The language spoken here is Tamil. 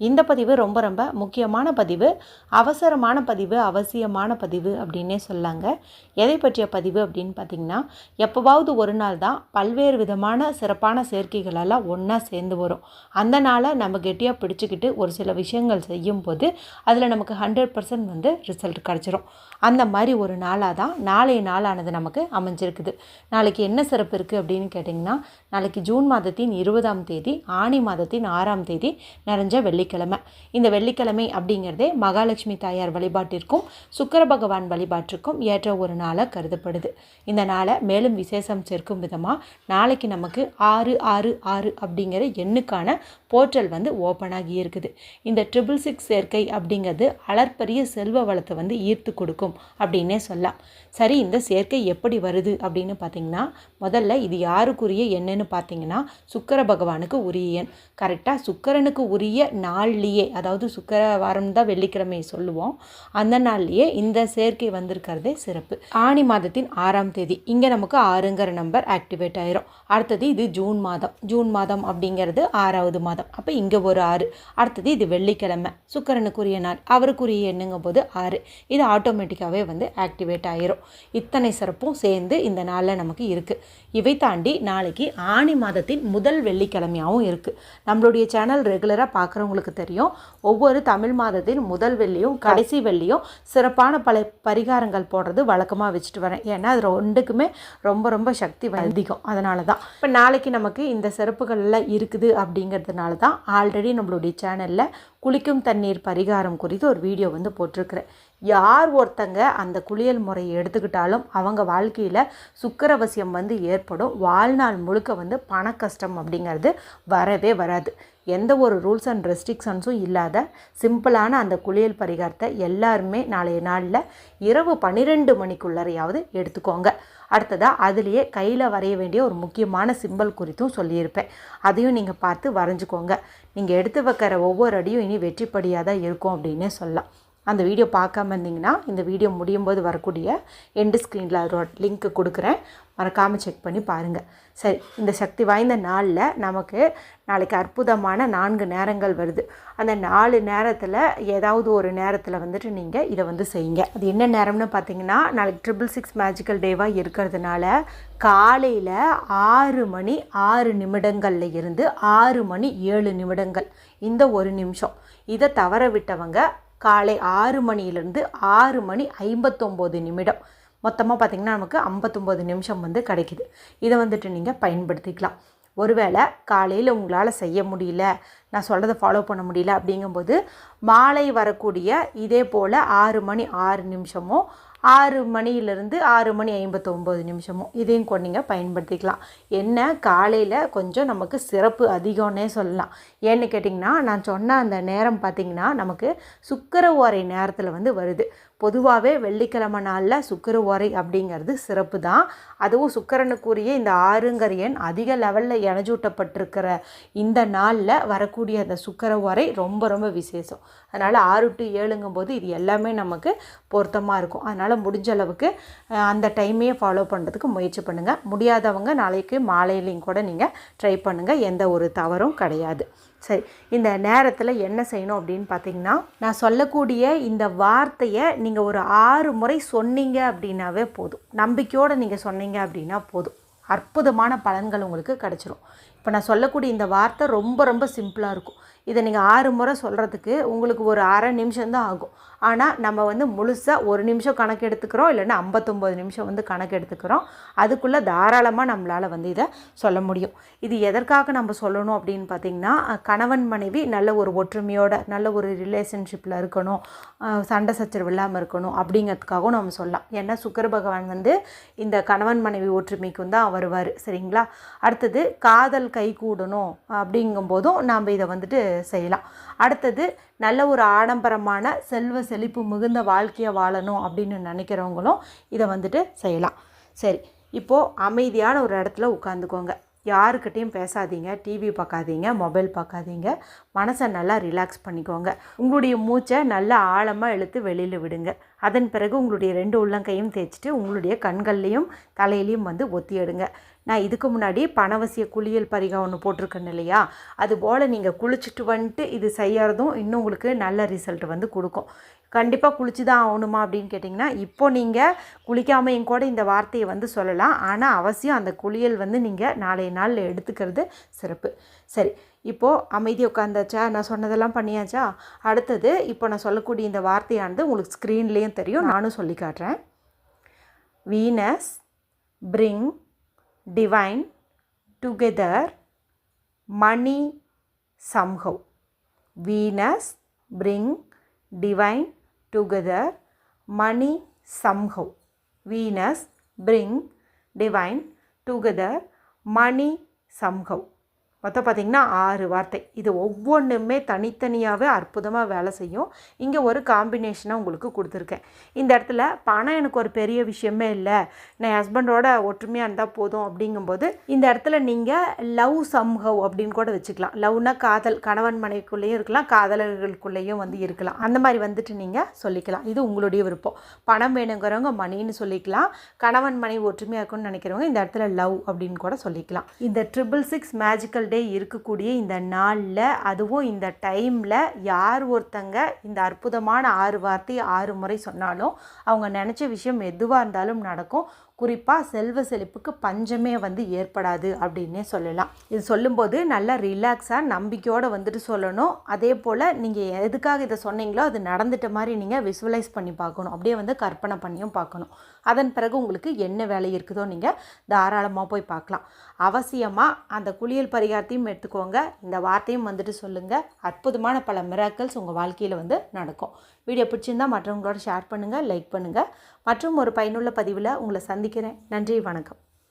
இந்த பதிவு ரொம்ப ரொம்ப முக்கியமான பதிவு அவசரமான பதிவு அவசியமான பதிவு அப்படின்னே சொல்லாங்க. எதை பற்றிய பதிவு அப்படின்னு பார்த்திங்கன்னா எப்போவாவது ஒரு நாள் தான் பல்வேறு விதமான சிறப்பான சேர்க்கைகளெல்லாம் ஒன்றா சேர்ந்து வரும். அந்த நாளை நம்ம கெட்டியாக பிடிச்சிக்கிட்டு ஒரு சில விஷயங்கள் செய்யும்போது அதில் நமக்கு ஹண்ட்ரட் பர்சன்ட் வந்து ரிசல்ட் கிடச்சிரும். அந்த மாதிரி ஒரு நாளாக தான் நாளைய நாளானது நமக்கு அமைஞ்சிருக்குது. நாளைக்கு என்ன சிறப்பு இருக்குது அப்படின்னு கேட்டிங்கன்னா நாளைக்கு ஜூன் மாதத்தின் இருபதாம் தேதி ஆணி மாதத்தின் ஆறாம் தேதி நிறைஞ்ச வெள்ளிக்கிழமை. இந்த வெள்ளிக்கிழமை அப்படிங்கிறதே மகாலட்சுமி தாயார் வழிபாட்டிற்கும் சுக்கர பகவான் வழிபாட்டிற்கும் ஏற்ற ஒரு நாளாக கருதப்படுது. இந்த நாளை மேலும் விசேஷம் சேர்க்கும் விதமாக நாளைக்கு நமக்கு ஆறு ஆறு ஆறு அப்படிங்கிற எண்ணுக்கான போர்ட்டல் வந்து ஓப்பன் ஆகி இருக்குது. இந்த ட்ரிபிள் சிக்ஸ் சேர்க்கை அப்படிங்கிறது அளர்பரிய செல்வ வளத்தை வந்து ஈர்த்து கொடுக்கும் அப்படின்னே சொல்லலாம். சரி இந்த சேர்க்கை எப்படி வருது அப்படின்னு பார்த்தீங்கன்னா முதல்ல இது யாருக்குரிய என்னன்னு பார்த்தீங்கன்னா சுக்கர பகவானுக்கு உரிய எண். கரெக்டாக சுக்கரனுக்கு உரிய நாள்லேயே அதாவது சுக்கர தான் வெள்ளிக்கிழமை சொல்லுவோம். அந்த நாள்லேயே இந்த சேர்க்கை வந்திருக்கிறதே சிறப்பு. ஆணி மாதத்தின் ஆறாம் தேதி. இங்கே நமக்கு ஆறுங்கிற நம்பர் ஆக்டிவேட் ஆயிரும். அடுத்தது இது ஜூன் மாதம். ஜூன் மாதம் அப்படிங்கிறது ஆறாவது மாதம். அப்போ இங்கே ஒரு ஆறு. அடுத்தது இது வெள்ளிக்கிழமை. சுக்கரனுக்குரிய நாள். அவருக்குரிய எண்ணுங்கும் போது ஆறு. இது ஆட்டோமேட்டிக்காகவே வந்து ஆக்டிவேட் ஆயிரும். இத்தனை சிறப்பும் சேர்ந்து இந்த நாளில் நமக்கு இருக்குது இவை தாண்டி நாளைக்கு ஆணி மாதத்தின் முதல் வெள்ளிக்கிழமையாகவும் இருக்குது நம்மளுடைய சேனல் ரெகுலராக பார்க்குறவங்களுக்கு தெரியும். ஒவ்வொரு தமிழ் மாதத்தின் முதல் வெள்ளியும் கடைசி வெள்ளியும் சிறப்பான பல பரிகாரங்கள் போடுறது வழக்கமாக வச்சுட்டு வரேன். ஏன்னா அது ரெண்டுக்குமே ரொம்ப ரொம்ப சக்தி அதிகம். அதனால தான் இப்போ நாளைக்கு நமக்கு இந்த சிறப்புகள்லாம் இருக்குது அப்படிங்கிறதுனால தான் ஆல்ரெடி நம்மளுடைய சேனலில் குளிக்கும் தண்ணீர் பரிகாரம் குறித்து ஒரு வீடியோ வந்து போட்டிருக்கிறேன். யார் ஒருத்தங்க அந்த குளியல் முறையை எடுத்துக்கிட்டாலும் அவங்க வாழ்க்கையில் சுக்கரவசியம் வந்து ஏற்படும். வாழ்நாள் முழுக்க வந்து பண கஷ்டம் அப்படிங்கிறது வரவே வராது. எந்த ஒரு ரூல்ஸ் அண்ட் ரெஸ்ட்ரிக்ஷன்ஸும் இல்லாத சிம்பிளான அந்த குளியல் பரிகாரத்தை எல்லாருமே நாளைய நாளில் இரவு பன்னிரெண்டு மணிக்குள்ளறையாவது எடுத்துக்கோங்க. அடுத்ததாக அதுலேயே கையில் வரைய வேண்டிய ஒரு முக்கியமான சிம்பல் குறித்தும் சொல்லியிருப்பேன். அதையும் நீங்கள் பார்த்து வரைஞ்சிக்கோங்க. நீங்கள் எடுத்து வைக்கிற ஒவ்வொரு அடியும் இனி வெற்றிப்படியாக தான் இருக்கும் அப்படின்னே சொல்லலாம். அந்த வீடியோ பார்க்காம இருந்தீங்கன்னா இந்த வீடியோ முடியும் போது வரக்கூடிய எண்டு ஸ்க்ரீனில் அதோட லிங்க்கு கொடுக்குறேன். மறக்காமல் செக் பண்ணி பாருங்கள் சரி இந்த சக்தி வாய்ந்த நாளில் நமக்கு நாளைக்கு அற்புதமான நான்கு நேரங்கள் வருது. அந்த நாலு நேரத்தில் ஏதாவது ஒரு நேரத்தில் வந்துட்டு நீங்கள் இதை வந்து செய்யுங்க. அது என்ன நேரம்னு பார்த்தீங்கன்னா நாளைக்கு ட்ரிபிள் சிக்ஸ் மேஜிக்கல் டேவாக இருக்கிறதுனால காலையில் ஆறு மணி ஆறு நிமிடங்களில் இருந்து ஆறு மணி ஏழு நிமிடங்கள் இந்த ஒரு நிமிஷம். இதை தவற விட்டவங்க காலை ஆறு மணியிலிருந்து ஆறு மணி ஐம்பத்தொம்போது நிமிடம். மொத்தமாக பார்த்திங்கன்னா நமக்கு ஐம்பத்தொம்போது நிமிஷம் வந்து கிடைக்குது. இதை வந்துட்டு நீங்கள் பயன்படுத்திக்கலாம். ஒருவேளை காலையில் உங்களால் செய்ய முடியல. நான் சொல்கிறத ஃபாலோ பண்ண முடியல அப்படிங்கும்போது மாலை வரக்கூடிய இதே போல் ஆறு மணி ஆறு நிமிஷமோ ஆறு மணியிலிருந்து ஆறு மணி ஐம்பத்தொம்போது நிமிஷமும் இதையும் கொண்டீங்க பயன்படுத்திக்கலாம். என்ன? காலையில் கொஞ்சம் நமக்கு சிறப்பு அதிகம்னே சொல்லலாம். ஏன்னு கேட்டிங்கன்னா நான் சொன்ன அந்த நேரம் பார்த்திங்கன்னா நமக்கு சுக்கர ஓரை நேரத்தில் வந்து வருது. பொதுவாகவே வெள்ளிக்கிழமை நாளில் சுக்கர ஓரை அப்படிங்கிறது சிறப்பு தான். அதுவும் சுக்கரனுக்குரிய இந்த ஆறுங்கிற எண் அதிக லெவலில் இணைஜூட்டப்பட்டிருக்கிற இந்த நாளில் வரக்கூடிய அந்த சுக்கர ரொம்ப ரொம்ப விசேஷம். அதனால் ஆறு டு ஏழுங்கும் போது இது எல்லாமே நமக்கு பொருத்தமாக இருக்கும். அதனால் முடிஞ்ச அளவுக்கு அந்த டைமே ஃபாலோ பண்ணுறதுக்கு முயற்சி பண்ணுங்கள் முடியாதவங்க நாளைக்கு மாலையிலையும் கூட நீங்கள் ட்ரை பண்ணுங்கள் எந்த ஒரு தவறும் கிடையாது. சரி இந்த நேரத்தில் என்ன செய்யணும் அப்படின்னு பார்த்தீங்கன்னா நான் சொல்லக்கூடிய இந்த வார்த்தையை நீங்கள் ஒரு ஆறு முறை சொன்னீங்க அப்படின்னாவே போதும். நம்பிக்கையோடு நீங்கள் சொன்னீங்க அப்படின்னா போதும். அற்புதமான பலன்கள் உங்களுக்கு கிடச்சிரும். இப்போ நான் சொல்லக்கூடிய இந்த வார்த்தை ரொம்ப ரொம்ப சிம்பிளாக இருக்கும். இதை நீங்கள் ஆறு முறை சொல்கிறதுக்கு உங்களுக்கு ஒரு அரை நிமிஷம் தான் ஆகும். ஆனால் நம்ம வந்து முழுசாக ஒரு நிமிஷம் கணக்கு எடுத்துக்கிறோம் இல்லைன்னா ஐம்பத்தொம்போது நிமிஷம் வந்து கணக்கு எடுத்துக்கிறோம். அதுக்குள்ளே தாராளமாக நம்மளால் வந்து இதை சொல்ல முடியும். இது எதற்காக நம்ம சொல்லணும் அப்படின்னு பார்த்திங்கன்னா கணவன் மனைவி நல்ல ஒரு ஒற்றுமையோட நல்ல ஒரு ரிலேஷன்ஷிப்பில் இருக்கணும் சண்டை சச்சரவு இல்லாமல் இருக்கணும் அப்படிங்கிறதுக்காகவும் நம்ம சொல்லலாம். ஏன்னா சுக்கர பகவான் வந்து இந்த கணவன் மனைவி ஒற்றுமைக்கும் தான் வருவார். சரிங்களா? அடுத்தது காதல் கை கூடணும் அப்படிங்கும்போதும் நாம் இதை வந்துட்டு செய்யலாம். அடுத்தது நல்ல ஒரு ஆடம்பரமான செல்வ செழிப்பு மிகுந்த வாழ்க்கையை வாழணும் அப்படின்னு நினைக்கிறவங்களும் இதை வந்துட்டு செய்யலாம். சரி இப்போது அமைதியான ஒரு இடத்துல உட்காந்துக்கோங்க. யாருக்கிட்டேயும் பேசாதீங்க டிவி பார்க்காதீங்க மொபைல் பார்க்காதீங்க. மனசை நல்லா ரிலாக்ஸ் பண்ணிக்கோங்க. உங்களுடைய மூச்சை நல்லா ஆழமாக இழுத்து வெளியில் விடுங்க. அதன் பிறகு உங்களுடைய ரெண்டு உள்ளங்கையும் தேய்ச்சிட்டு உங்களுடைய கண்கள்லேயும் தலையிலையும் வந்து ஒத்தி எடுங்க. நான் இதுக்கு முன்னாடி பணவசிய குளியல் பரிகா ஒன்று போட்டிருக்கேன் இல்லையா? அதுபோல் நீங்கள் குளிச்சுட்டு வந்துட்டு இது செய்யறதும் இன்னும் உங்களுக்கு நல்ல ரிசல்ட் வந்து கொடுக்கும். கண்டிப்பாக குளிச்சு தான் ஆகணுமா அப்படின்னு கேட்டிங்கன்னா இப்போ நீங்கள் குளிக்காமையும் கூட இந்த வார்த்தையை வந்து சொல்லலாம். ஆனால் அவசியம் அந்த குளியல் வந்து நீங்கள் நாளைய நாளில் எடுத்துக்கிறது சிறப்பு. சரி இப்போது அமைதி உட்காந்தாச்சா நான் சொன்னதெல்லாம் பண்ணியாச்சா? அடுத்தது இப்போ நான் சொல்லக்கூடிய இந்த வார்த்தையானது உங்களுக்கு ஸ்க்ரீன்லேயும் தெரியும் நானும் சொல்லி காட்டுறேன். Venus bring divine together money somehow. Venus bring divine together money somehow. Venus bring divine together money somehow மொத்தம் பார்த்திங்கன்னா ஆறு வார்த்தை. இது ஒவ்வொன்றுமே தனித்தனியாகவே அற்புதமாக வேலை செய்யும். இங்கே ஒரு காம்பினேஷனாக உங்களுக்கு கொடுத்துருக்கேன். இந்த இடத்துல பணம் எனக்கு ஒரு பெரிய விஷயமே இல்லை. நான் ஹஸ்பண்டோட ஒற்றுமையாக இருந்தால் போதும் அப்படிங்கும்போது இந்த இடத்துல நீங்கள் லவ் சம்ஹவ் அப்படின்னு கூட வச்சுக்கலாம். லவ்னா காதல். கணவன் மனைவிக்குள்ளேயும் இருக்கலாம். காதலர்களுக்குள்ளேயும் வந்து இருக்கலாம். அந்த மாதிரி வந்துட்டு நீங்கள் சொல்லிக்கலாம். இது உங்களுடைய விருப்பம். பணம் வேணுங்கிறவங்க மணின்னு சொல்லிக்கலாம். கணவன் மனைவி ஒற்றுமையாக இருக்கும்னு நினைக்கிறவங்க இந்த இடத்துல லவ் அப்படின்னு கூட சொல்லிக்கலாம். இந்த ட்ரிபிள் சிக்ஸ் மேஜிக்கல் டே இருக்கக்கூடிய இந்த நாளில் அதுவும் இந்த டைமில் யார் ஒருத்தங்க இந்த அற்புதமான ஆறு வார்த்தை ஆறு முறை சொன்னாலும் அவங்க நினச்ச விஷயம் எதுவாக இருந்தாலும் நடக்கும். குறிப்பாக செல்வ செழிப்புக்கு பஞ்சமே வந்து ஏற்படாது அப்படின்னே சொல்லலாம். இது சொல்லும்போது நல்லா ரிலாக்ஸாக நம்பிக்கையோடு வந்துட்டு சொல்லணும். அதே போல் நீங்கள் எதுக்காக இதை சொன்னீங்களோ அது நடந்துட்ட மாதிரி நீங்கள் விசுவலைஸ் பண்ணி பார்க்கணும். அப்படியே வந்து கற்பனை பண்ணியும் பார்க்கணும். அதன் பிறகு உங்களுக்கு என்ன வேலை இருக்குதோ நீங்கள் தாராளமாக போய் பார்க்கலாம். அவசியமாக அந்த குளியல் பரிகாரத்தையும் எடுத்துக்கோங்க. இந்த வார்த்தையும் வந்துட்டு சொல்லுங்கள் அற்புதமான பல மிராக்கல்ஸ் உங்கள் வாழ்க்கையில் வந்து நடக்கும். வீடியோ பிடிச்சிருந்தால் மற்றவங்களோட ஷேர் பண்ணுங்கள் லைக் பண்ணுங்கள் மற்றும் ஒரு பயனுள்ள பதிவில் உங்களை சந்திக்கிறேன். நன்றி வணக்கம்.